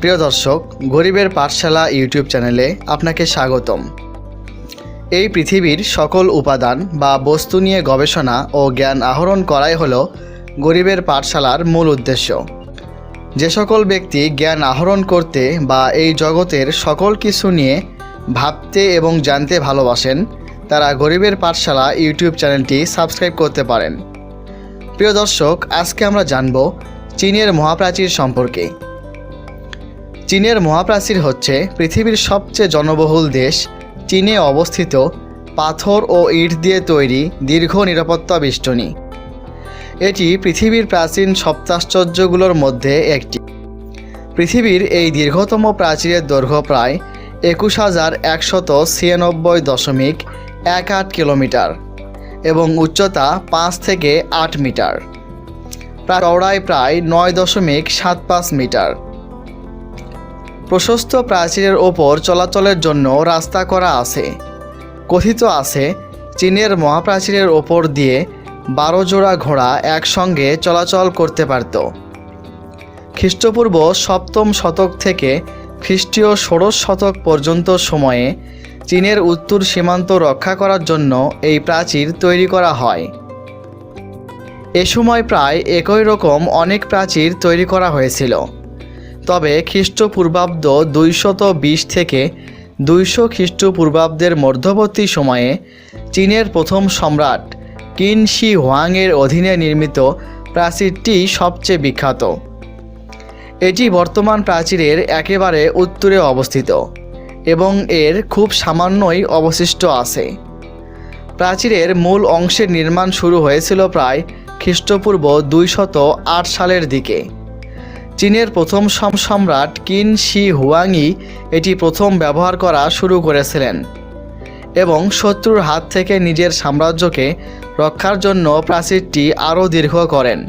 প্রিয় দর্শক, গরিবের পাঠশালা ইউটিউব চ্যানেলে আপনাকে স্বাগতম। এই পৃথিবীর সকল উপাদান বা বস্তু নিয়ে গবেষণা ও জ্ঞান আহরণ করাই হলো গরিবের পাঠশালার মূল উদ্দেশ্য। যে সকল ব্যক্তি জ্ঞান আহরণ করতে বা এই জগতের সকল কিছু নিয়ে ভাবতে এবং জানতে ভালোবাসেন, তারা গরিবের পাঠশালা ইউটিউব চ্যানেলটি সাবস্ক্রাইব করতে পারেন। প্রিয় দর্শক, আজকে আমরা জানব চীনের মহাপ্রাচীর সম্পর্কে। চীনের মহাপ্রাচীর হচ্ছে পৃথিবীর সবচেয়ে জনবহুল দেশ। চীনে অবস্থিত পাথর ও ইট দিয়ে তৈরি দীর্ঘ নিরাপত্তা বেষ্টনী। এটি পৃথিবীর প্রাচীন সপ্তাশ্চর্যগুলোর মধ্যে একটি। পৃথিবীর এই দীর্ঘতম প্রাচীরের দৈর্ঘ্য প্রায় একুশ হাজার একশত ছিয়ানব্বই দশমিক এক আট কিলোমিটার এবং উচ্চতা পাঁচ থেকে আট মিটার। চওড়ায় প্রায় নয় দশমিক সাত পাঁচ মিটার। প্রশস্ত প্রাচীরের ওপর চলাচলের জন্য রাস্তা করা আছে। কথিত আছে, চীনের মহাপ্রাচীরের ওপর দিয়ে বারো জোড়া ঘোড়া একসঙ্গে চলাচল করতে পারত। খ্রিস্টপূর্ব সপ্তম শতক থেকে খ্রিস্টীয় ষোড়শ শতক পর্যন্ত সময়ে চীনের উত্তর সীমান্ত রক্ষা করার জন্য এই প্রাচীর তৈরি করা হয়। এ সময় প্রায় একই রকম অনেক প্রাচীর তৈরি করা হয়েছিল। তবে খ্রিস্টপূর্বাব্দ দুইশত বিশ থেকে দুইশো খ্রিস্টপূর্বাব্দের মধ্যবর্তী সময়ে চীনের প্রথম সম্রাট কিন শি হোয়াংয়ের অধীনে নির্মিত প্রাচীরটি সবচেয়ে বিখ্যাত। এটি বর্তমান প্রাচীরের একেবারে উত্তরে অবস্থিত এবং এর খুব সামান্যই অবশিষ্ট আছে। প্রাচীরের মূল অংশের নির্মাণ শুরু হয়েছিল প্রায় খ্রিস্টপূর্ব দুইশত আট সালের দিকে। চীনের প্রথম সম সম্রাট কিন শি হুয়াংই এটি প্রথম ব্যবহার করা শুরু করেছিলেন এবং শত্রুর হাত থেকে নিজের সাম্রাজ্যকে রক্ষার জন্য প্রাচীরটি আরও দীর্ঘ করেন।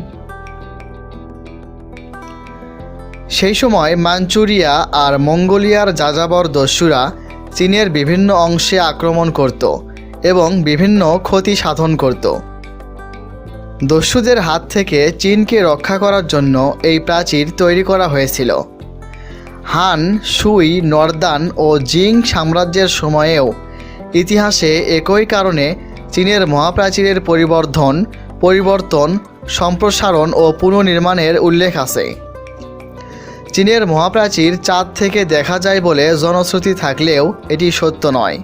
সেই সময় মাঞ্চুরিয়া আর মঙ্গোলিয়ার যাযাবর দস্যুরা চীনের বিভিন্ন অংশে আক্রমণ করত এবং বিভিন্ন ক্ষতি সাধন করত। দস্যুদের হাত থেকে চীনকে রক্ষা করার জন্য এই প্রাচীর তৈরি করা হয়েছিল। হান, সুই, নর্দান ও জিং সাম্রাজ্যের সময়েও ইতিহাসে একই কারণে চীনের মহাপ্রাচীরের পরিবর্ধন, পরিবর্তন, সম্প্রসারণ ও পুনর্নির্মাণের উল্লেখ আছে। চীনের মহাপ্রাচীর চাঁদ থেকে দেখা যায় বলে জনশ্রুতি থাকলেও এটি সত্য নয়।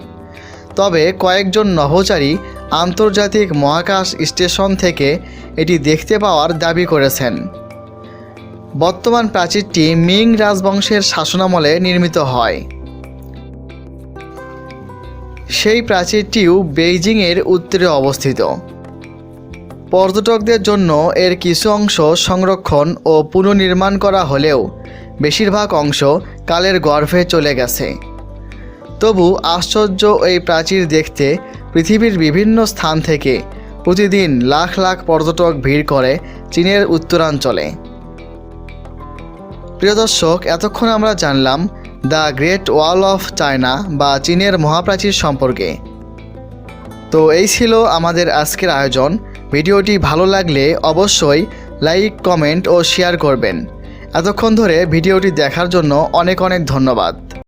তবে কয়েকজন নভোচারী আন্তর্জাতিক মহাকাশ স্টেশন থেকে এটি দেখতে পাওয়ার দাবি করেছেন। বর্তমান প্রাচীরটি মিং রাজবংশের শাসনামলে নির্মিত হয়। সেই প্রাচীরটিও বেইজিংয়ের উত্তরে অবস্থিত। পর্যটকদের জন্য এর কিছু অংশ সংরক্ষণ ও পুনর্নির্মাণ করা হলেও বেশিরভাগ অংশ কালের গর্ভে চলে গেছে। তবু আশ্চর্য এই প্রাচীর দেখতে পৃথিবীর বিভিন্ন স্থান থেকে প্রতিদিন লাখ লাখ পর্যটক ভিড় করে চীনের উত্তরাঞ্চলে। প্রিয় দর্শক, এতক্ষণ আমরা জানলাম the great wall of China বা চীনের মহাপ্রাচীর সম্পর্কে। তো এই ছিল আমাদের আজকের আয়োজন। ভিডিওটি ভালো লাগলে অবশ্যই লাইক, কমেন্ট ও শেয়ার করবেন। এতক্ষণ ধরে ভিডিওটি দেখার জন্য অনেক অনেক ধন্যবাদ।